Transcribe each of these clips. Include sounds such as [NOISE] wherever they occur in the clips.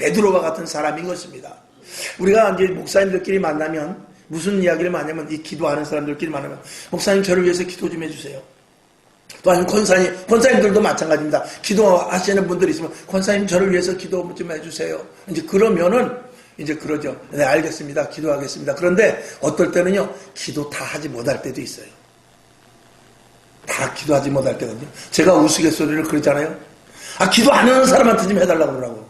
베드로와 같은 사람인 것입니다. 우리가 이제 목사님들끼리 만나면 무슨 이야기를 만나면 이 기도하는 사람들끼리 만나면 목사님 저를 위해서 기도 좀 해주세요. 또 아니면 권사님, 권사님들도 마찬가지입니다. 기도하시는 분들이 있으면 권사님 저를 위해서 기도 좀 해주세요. 이제 그러면은 이제 그러죠. 네 알겠습니다. 기도하겠습니다. 그런데 어떨 때는요 기도 다 하지 못할 때도 있어요. 다 기도하지 못할 때거든요. 제가 우스갯소리를 그러잖아요. 아 기도 안 하는 사람한테 좀 해달라고 그러라고.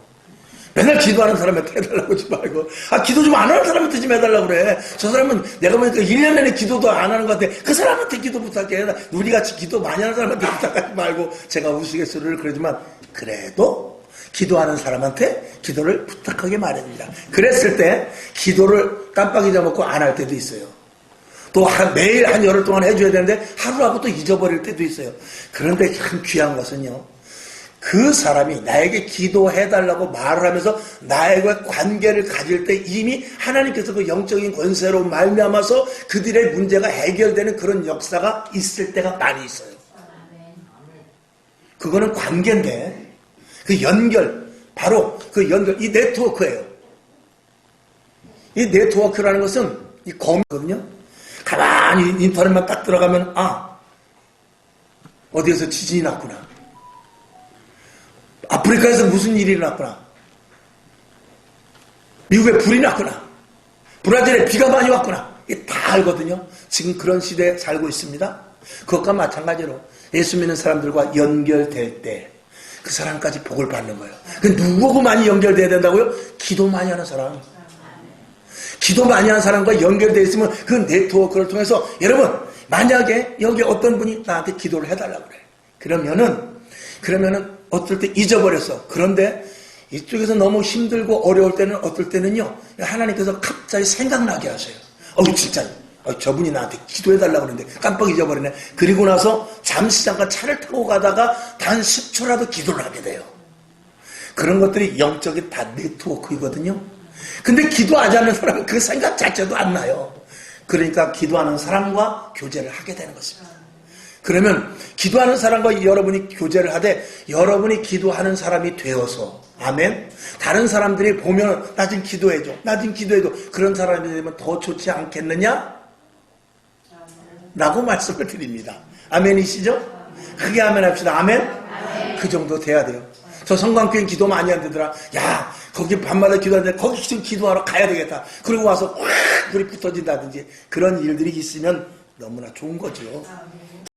맨날 기도하는 사람한테 해달라고 하지 말고. 아 기도 좀 안 하는 사람한테 좀 해달라고 그래. 저 사람은 내가 보니까 1년 내내 기도도 안 하는 것 같아. 그 사람한테 기도 부탁해. 우리같이 기도 많이 하는 사람한테 부탁하지 말고. 제가 우스갯소리를 그러지만 그래도 기도하는 사람한테 기도를 부탁하게 마련입니다 그랬을 때 기도를 깜빡 잊어먹고 안 할 때도 있어요. 또 한, 매일 한 열흘 동안 해줘야 되는데 하루하고 또 잊어버릴 때도 있어요. 그런데 참 귀한 것은요 그 사람이 나에게 기도해달라고 말을 하면서 나에게 관계를 가질 때 이미 하나님께서 그 영적인 권세로 말미암아서 그들의 문제가 해결되는 그런 역사가 있을 때가 많이 있어요. 그거는 관계인데 그 연결 바로 그 연결 이 네트워크예요. 이 네트워크라는 것은 이 검이거든요. 가만히 인터넷만 딱 들어가면 아 어디에서 지진이 났구나. 아프리카에서 무슨 일이 일어났구나. 미국에 불이 났구나. 브라질에 비가 많이 왔구나. 이게 다 알거든요. 지금 그런 시대에 살고 있습니다. 그것과 마찬가지로 예수 믿는 사람들과 연결될 때 그 사람까지 복을 받는 거예요. 그 누구하고 많이 연결돼야 된다고요? 기도 많이 하는 사람. 기도 많이 하는 사람과 연결되어 있으면 그 네트워크를 통해서 여러분 만약에 여기 어떤 분이 나한테 기도를 해달라고 그래. 그러면은 그러면은 어떨 때 잊어버렸어. 그런데 이쪽에서 너무 힘들고 어려울 때는 어떨 때는요 하나님께서 갑자기 생각나게 하세요. 어우 진짜 어, 저분이 나한테 기도해달라고 그러는데 깜빡 잊어버리네. 그리고 나서 잠시 잠깐 차를 타고 가다가 단 10초라도 기도를 하게 돼요. 그런 것들이 영적인 다 네트워크이거든요. 근데 기도하지 않는 사람은 그 생각 자체도 안 나요. 그러니까 기도하는 사람과 교제를 하게 되는 것입니다. 그러면 기도하는 사람과 여러분이 교제를 하되 여러분이 기도하는 사람이 되어서 아멘. 다른 사람들이 보면 나 좀 기도해줘. 나 좀 기도해줘. 그런 사람이 되면 더 좋지 않겠느냐? 라고 [LAUGHS] 말씀을 드립니다. 아멘이시죠? 크게 아멘 합시다. 아멘? 그 정도 돼야 돼요. 저 성광교회 기도 많이 한다더라. 야, 거기 밤마다 기도하는데 거기 좀 기도하러 가야 되겠다. 그리고 와서 확 불이 붙어진다든지 그런 일들이 있으면 너무나 좋은 거죠.